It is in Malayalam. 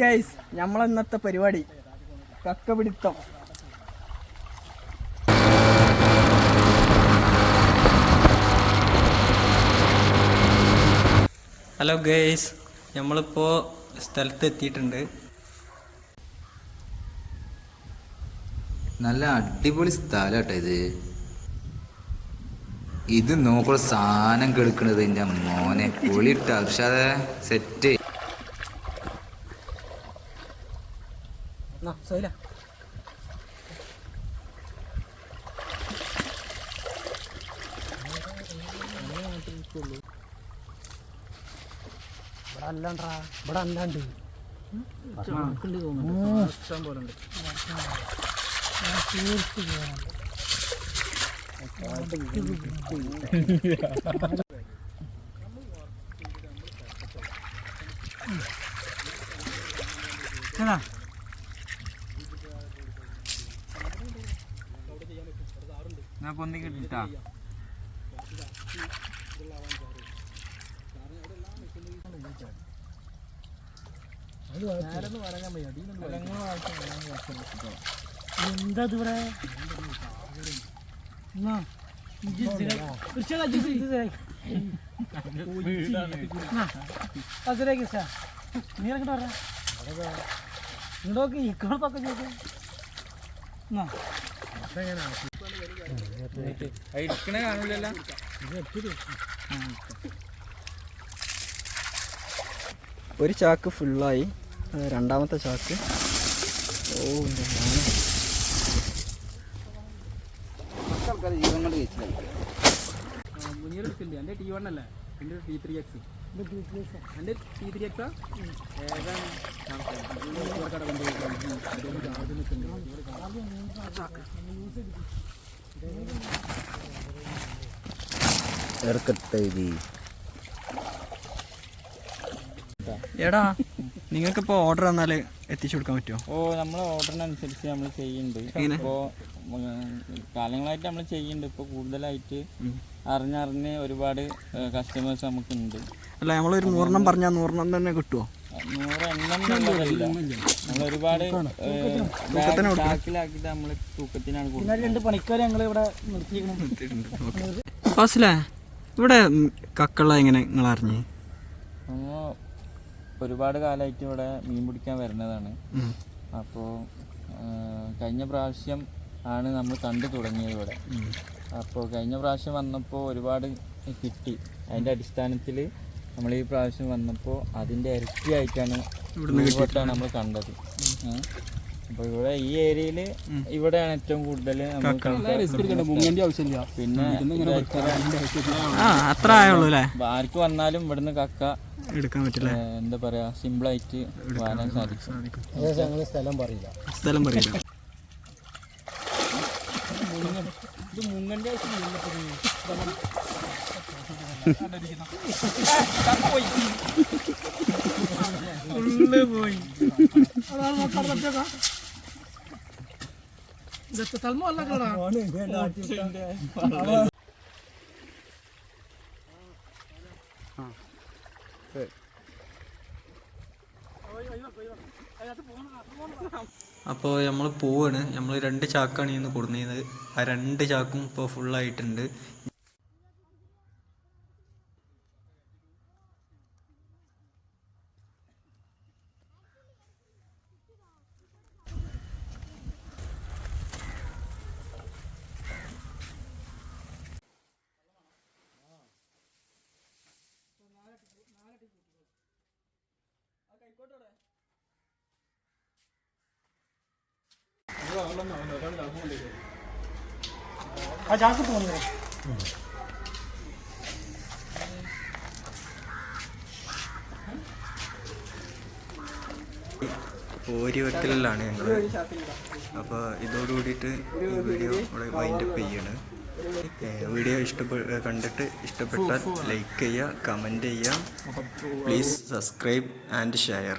ഗൈസ് നമ്മളെ ഇന്നത്തെ പരിപാടി കക്ക പിടുത്തം ഹലോ ഗേയ്സ് നമ്മളിപ്പോൾ സ്ഥലത്ത് എത്തിയിട്ടുണ്ട് നല്ല അടിപൊളി സ്ഥലം കേട്ടോ ഇത്. ഇത് നോക്കുള്ള സാധനം കെടുക്കണത് എന്റെ മോനെ. പൊളിട്ട പക്ഷെ അത് സെറ്റ്. ഇവിടെ അല്ലാണ്ടാ ഇവിടെ അല്ലാണ്ട്. ഇഷ്ടം പോലെ ഉണ്ട്. ഞാൻ പൊന്തി കിട്ടാ എന്താ ഇവിടെ ഒരു ചാക്ക് ഫുള്ളായി രണ്ടാമത്തെ ചാക്ക്. ഓ ആൾക്കാർ ജീവൻ കൊണ്ട് കഴിച്ചില്ല എന്റെ ടി വൺ അല്ലേ? എന്റെ ടി ത്രീ എക്സ് എന്റെ ടി ത്രീ എക്സാ എടാ നിങ്ങൾക്കിപ്പോൾ ഓർഡർ തന്നാൽ എത്തിച്ചു കൊടുക്കാൻ പറ്റുമോ ഓ നമ്മളെ ഓർഡറിനനുസരിച്ച് നമ്മൾ ചെയ്യുന്നുണ്ട്. ഇപ്പോൾ കാലങ്ങളായിട്ട് നമ്മൾ ചെയ്യുന്നുണ്ട്. ഇപ്പോൾ കൂടുതലായിട്ട് അറിഞ്ഞറിഞ്ഞ് ഒരുപാട് കസ്റ്റമേഴ്സ് നമുക്കുണ്ട്. അല്ല നമ്മളൊരു നൂറെണ്ണം പറഞ്ഞാൽ നൂറെണ്ണം തന്നെ കിട്ടുമോ ഒരുപാട് ഫാസിലേ ഇവിടെ കക്കള എങ്ങനെ നിങ്ങൾ അറിഞ്ഞ്? ഒരുപാട് കാലമായിട്ട് ഇവിടെ മീൻ പിടിക്കാൻ വരുന്നതാണ്. അപ്പോൾ കഴിഞ്ഞ പ്രാവശ്യം ആണ് നമ്മൾ കണ്ടു തുടങ്ങിയത് ഇവിടെ. അപ്പോൾ കഴിഞ്ഞ പ്രാവശ്യം വന്നപ്പോൾ ഒരുപാട് കിട്ടി. അതിന്റെ അടിസ്ഥാനത്തിൽ നമ്മൾ ഈ പ്രാവശ്യം വന്നപ്പോൾ അതിന്റെ ഇരട്ടിയായിട്ടാണ് ഇവിടുന്ന് നമ്മൾ കണ്ടത്. അപ്പോൾ ഇവിടെ ഈ ഏരിയയിൽ ഇവിടെയാണ് ഏറ്റവും കൂടുതൽ മുങ്ങേണ്ട ആവശ്യമില്ല. പിന്നെ ആ അത്ര ആയുള്ളൂ അല്ലേ? ഇപ്പൊ ആർക്ക് വന്നാലും ഇവിടുന്ന് കക്ക എടുക്കാൻ പറ്റില്ല. എന്താ പറയാ സിമ്പിളായിട്ട് വാങ്ങാൻ സാധിക്കും. സ്ഥലം പറയില്ല. സ്ഥലം പറയില്ല. ഇത് മുങ്ങന്റെ അപ്പോൾ നമ്മൾ പോവാണ്. നമ്മൾ രണ്ട് ചാക്കാണ് ഇന്ന് കൊടുക്കുന്നത് ആ രണ്ട് ചാക്കും ഇപ്പോൾ ഫുള്ളായിട്ടുണ്ട് ഓരി വെക്കലിലാണ് ഞങ്ങൾ അപ്പോൾ ഇതോട് കൂടിയിട്ട് ഈ വീഡിയോ ഇവിടെ വൈൻഡപ്പ് ചെയ്യാണ്. വീഡിയോ ഇഷ്ടപ്പെട്ട കണ്ടിട്ട് ഇഷ്ടപ്പെട്ടാൽ ലൈക്ക് ചെയ്യുക കമന്റ് ചെയ്യുക. Please subscribe and share